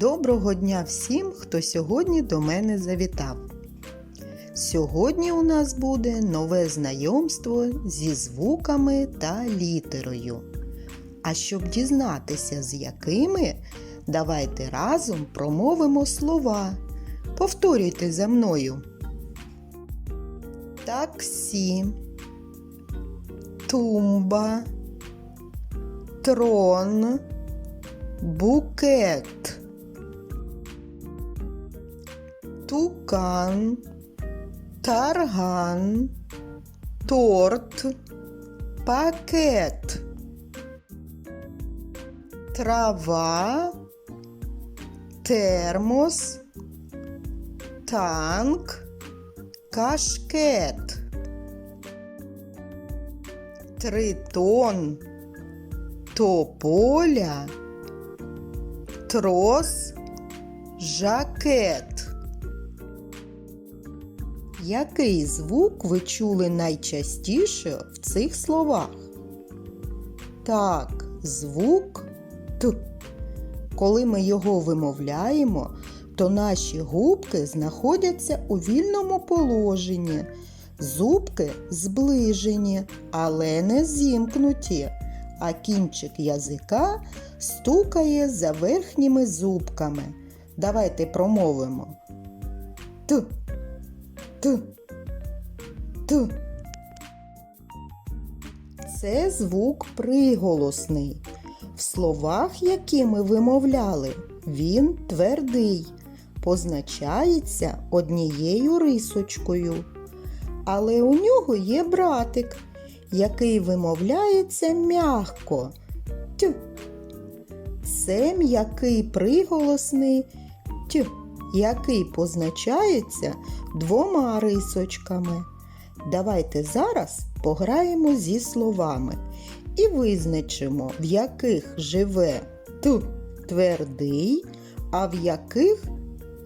Доброго дня всім, хто сьогодні до мене завітав. Сьогодні у нас буде нове знайомство зі звуками та літерою. А щоб дізнатися, з якими, давайте разом промовимо слова. Повторюйте за мною. Таксі, тумба, трон, букет, тукан, тарган, торт, пакет, трава, термос, танк, кашкет, тритон, тополя, трос, жакет. Який звук ви чули найчастіше в цих словах? Так, звук Т. Коли ми його вимовляємо, то наші губки знаходяться у вільному положенні. Зубки зближені, але не зімкнуті, а кінчик язика стукає за верхніми зубками. Давайте промовимо. Т. Т. Т. Це звук приголосний. В словах, які ми вимовляли, він твердий, позначається однією рисочкою. Але у нього є братик, який вимовляється м'ягко. Тю. Це м'який приголосний тю, який позначається двома рисочками. Давайте зараз пограємо зі словами і визначимо, в яких живе т твердий, а в яких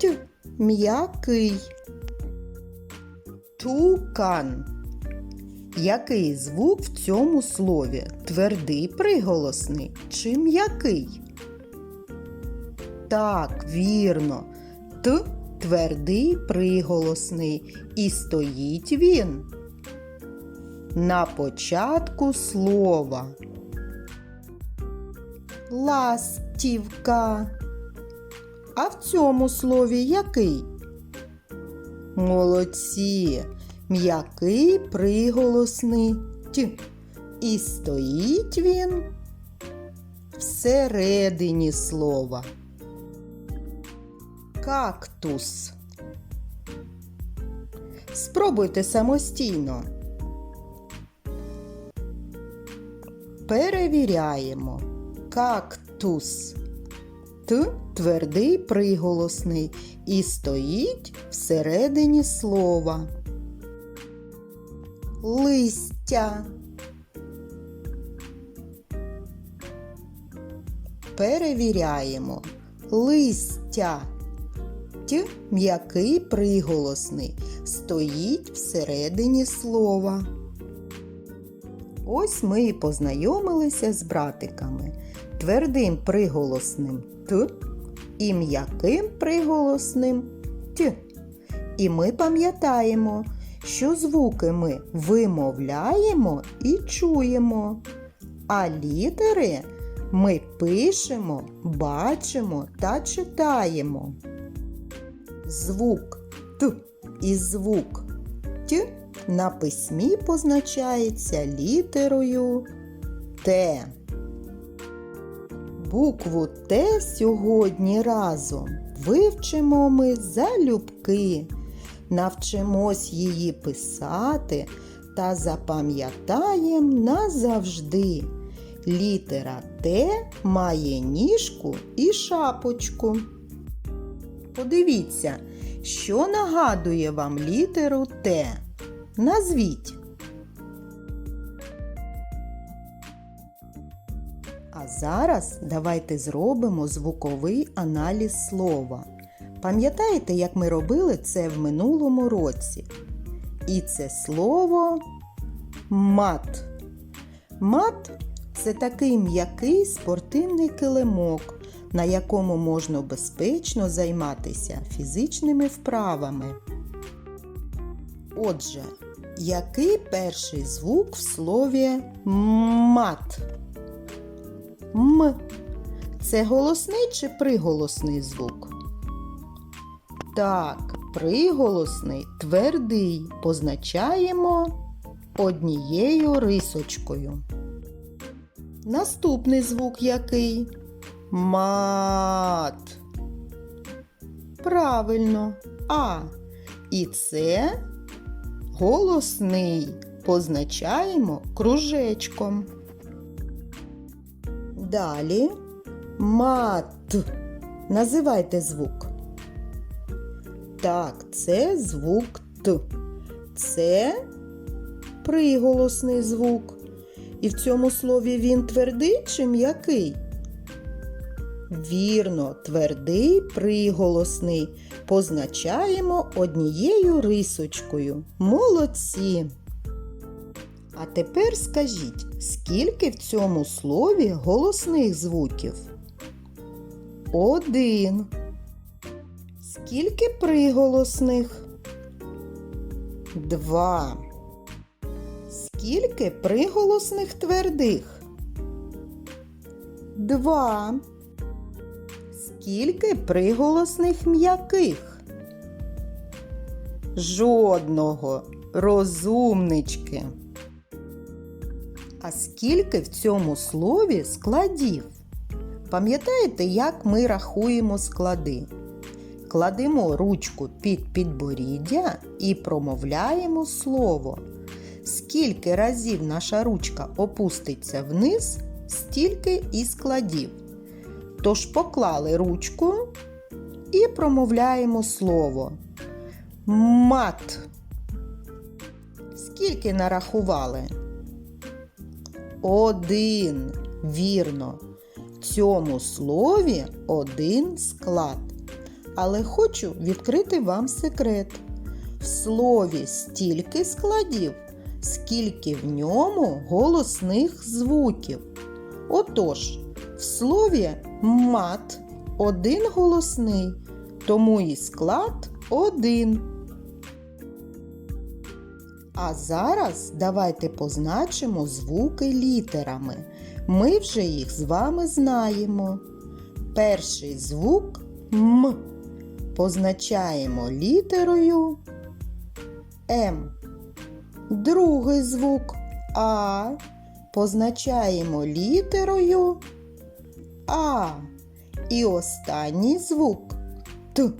т м'який. Тукан. Який звук в цьому слові? Твердий приголосний чи м'який? Так, вірно. Т твердий приголосний. І стоїть він на початку слова. Ластівка. А в цьому слові який? Молодці. М'який приголосний т. І стоїть він всередині слова. Кактус. Спробуйте самостійно. Перевіряємо. Кактус. Т твердий приголосний і стоїть всередині слова. Листя. Перевіряємо. Листя. Т м'який приголосний. Стоїть всередині слова. Ось ми і познайомилися з братиками. Твердим приголосним Т і м'яким приголосним Т. І ми пам'ятаємо, що звуки ми вимовляємо і чуємо, а літери ми пишемо, бачимо та читаємо. Звук Т і звук Т на письмі позначається літерою Т. Букву Т сьогодні разом вивчимо ми залюбки, навчимось її писати та запам'ятаємо назавжди. Літера Т має ніжку і шапочку. Подивіться, що нагадує вам літеру Т. Назвіть. А зараз давайте зробимо звуковий аналіз слова. Пам'ятаєте, як ми робили це в минулому році? І це слово мат. Мат Це такий м'який спортивний килимок, на якому можна безпечно займатися фізичними вправами. Отже, який перший звук в слові мат? М. Це голосний чи приголосний звук? Так, приголосний твердий позначаємо однією рисочкою. Наступний звук який? Мат. Правильно. А. І це голосний позначаємо кружечком. Далі мат. Називайте звук. Так, це звук Т. Це приголосний звук. І в цьому слові він твердий чи м'який? Вірно, твердий приголосний. Позначаємо однією рисочкою. Молодці. А тепер скажіть, скільки в цьому слові голосних звуків? Один. Скільки приголосних? Два. Скільки приголосних твердих? Два. Скільки приголосних м'яких? Жодного. Розумнички. А скільки в цьому слові складів? Пам'ятаєте, як ми рахуємо склади? Кладемо ручку під підборіддя і промовляємо слово. Скільки разів наша ручка опуститься вниз, стільки і складів. Тож поклали ручку і промовляємо слово. Мат. Скільки нарахували? Один. Вірно. В цьому слові один склад. Але хочу відкрити вам секрет. В слові стільки складів, скільки в ньому голосних звуків. Отож, в слові мат один голосний, тому і склад один. А зараз давайте позначимо звуки літерами. Ми вже їх з вами знаємо. Перший звук М. Позначаємо літерою М. Другий звук А. Позначаємо літерою А. І останній звук Т.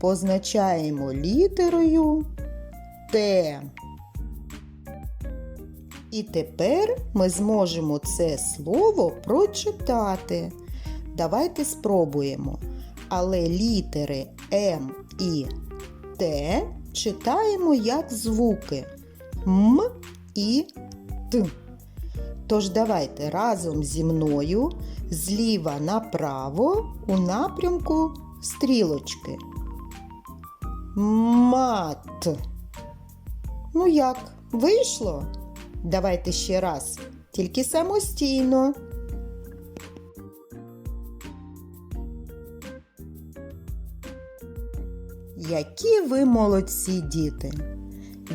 Позначаємо літерою Т. І тепер ми зможемо це слово прочитати. Давайте спробуємо. Але літери М і Т читаємо як звуки М і Т. Тож давайте разом зі мною зліва направо у напрямку стрілочки. Мат. Ну як, вийшло? Давайте ще раз, тільки самостійно. Які ви молодці, діти!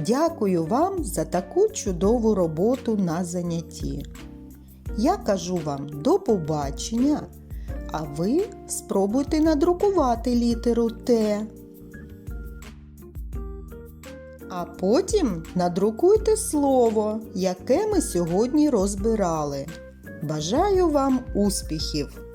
Дякую вам за таку чудову роботу на занятті. Я кажу вам до побачення, а ви спробуйте надрукувати літеру Т. А потім надрукуйте слово, яке ми сьогодні розбирали. Бажаю вам успіхів!